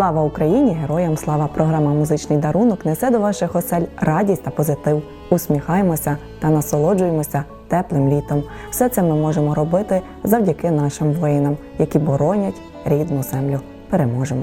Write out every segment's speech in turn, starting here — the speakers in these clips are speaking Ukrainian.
Слава Україні! Героям слава! Програма Музичний дарунок несе до ваших осель радість та позитив. Усміхаємося та насолоджуємося теплим літом. Все це ми можемо робити завдяки нашим воїнам, які боронять рідну землю. Переможемо.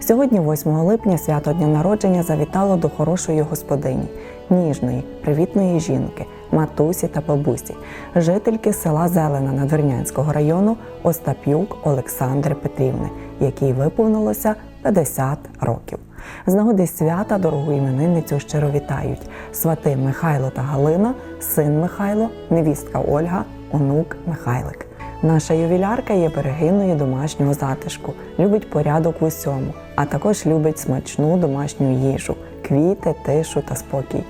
Сьогодні, 8 липня, свято дня народження завітало до хорошої господині, ніжної, привітної жінки, матусі та бабусі, жительки села Зелена Надвірнянського району Остап'юк Олександри Петрівни, якій виповнилося 50 років. З нагоди свята дорогу іменинницю щиро вітають свати Михайло та Галина, син Михайло, невістка Ольга, онук Михайлик. Наша ювілярка є берегиною домашнього затишку, любить порядок в усьому, а також любить смачну домашню їжу, квіти, тишу та спокій.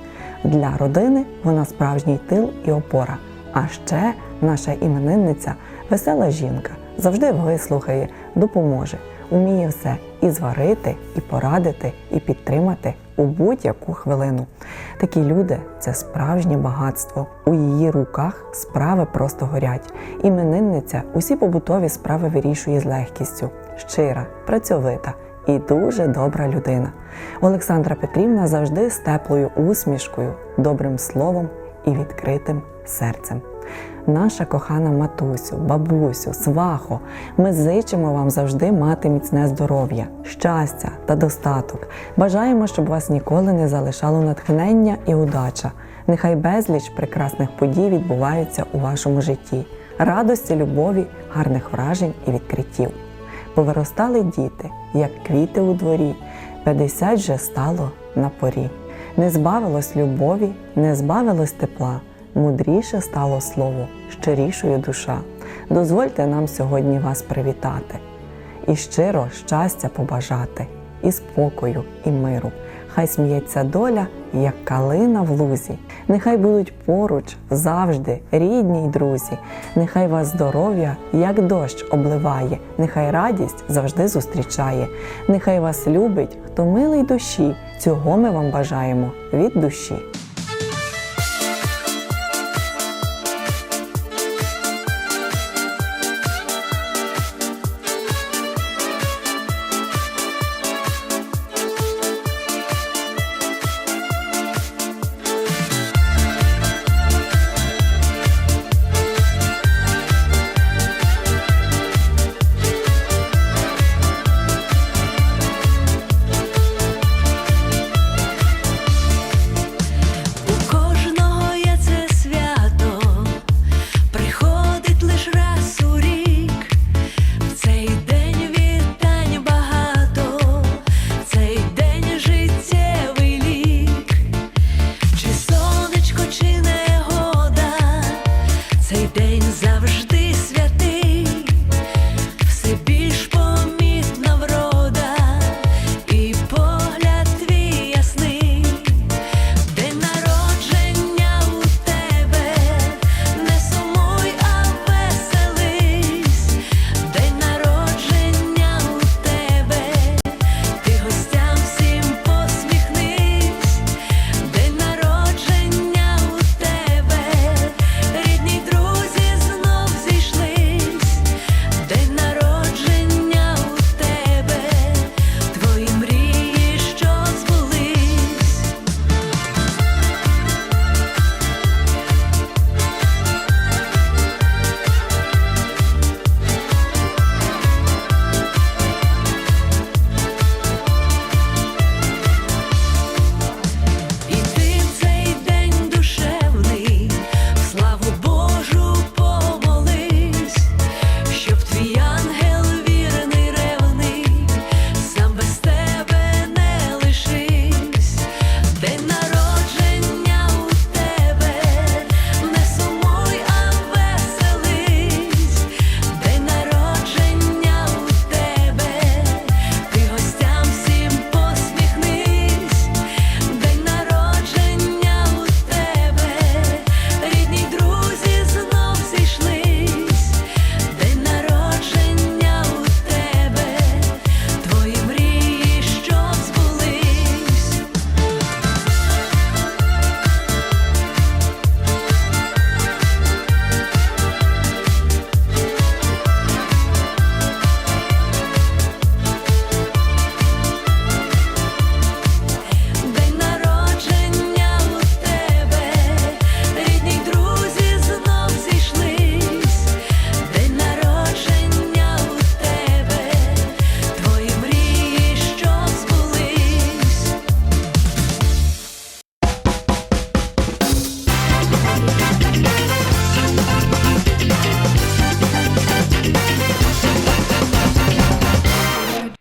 Для родини вона справжній тил і опора. А ще наша іменинниця весела жінка, завжди вислухає, допоможе, уміє все і зварити, і порадити, і підтримати у будь-яку хвилину. Такі люди це справжнє багатство. У її руках справи просто горять. Іменинниця усі побутові справи вирішує з легкістю, щира, працьовита і дуже добра людина. Олександра Петрівна завжди з теплою усмішкою, добрим словом і відкритим серцем. Наша кохана матусю, бабусю, свахо, ми зичимо вам завжди мати міцне здоров'я, щастя та достаток. Бажаємо, щоб вас ніколи не залишало натхнення і удача. Нехай безліч прекрасних подій відбуваються у вашому житті, радості, любові, гарних вражень і відкриттів. Повиростали діти, як квіти у дворі, 50 же стало на порі. Не збавилось любові, не збавилось тепла, мудріше стало слово, щирішою душа. Дозвольте нам сьогодні вас привітати і щиро щастя побажати, і спокою, і миру. Хай сміється доля, як калина в лузі. Нехай будуть поруч завжди рідні й друзі. Нехай вас здоров'я, як дощ, обливає, нехай радість завжди зустрічає. Нехай вас любить, хто милий душі. Цього ми вам бажаємо від душі.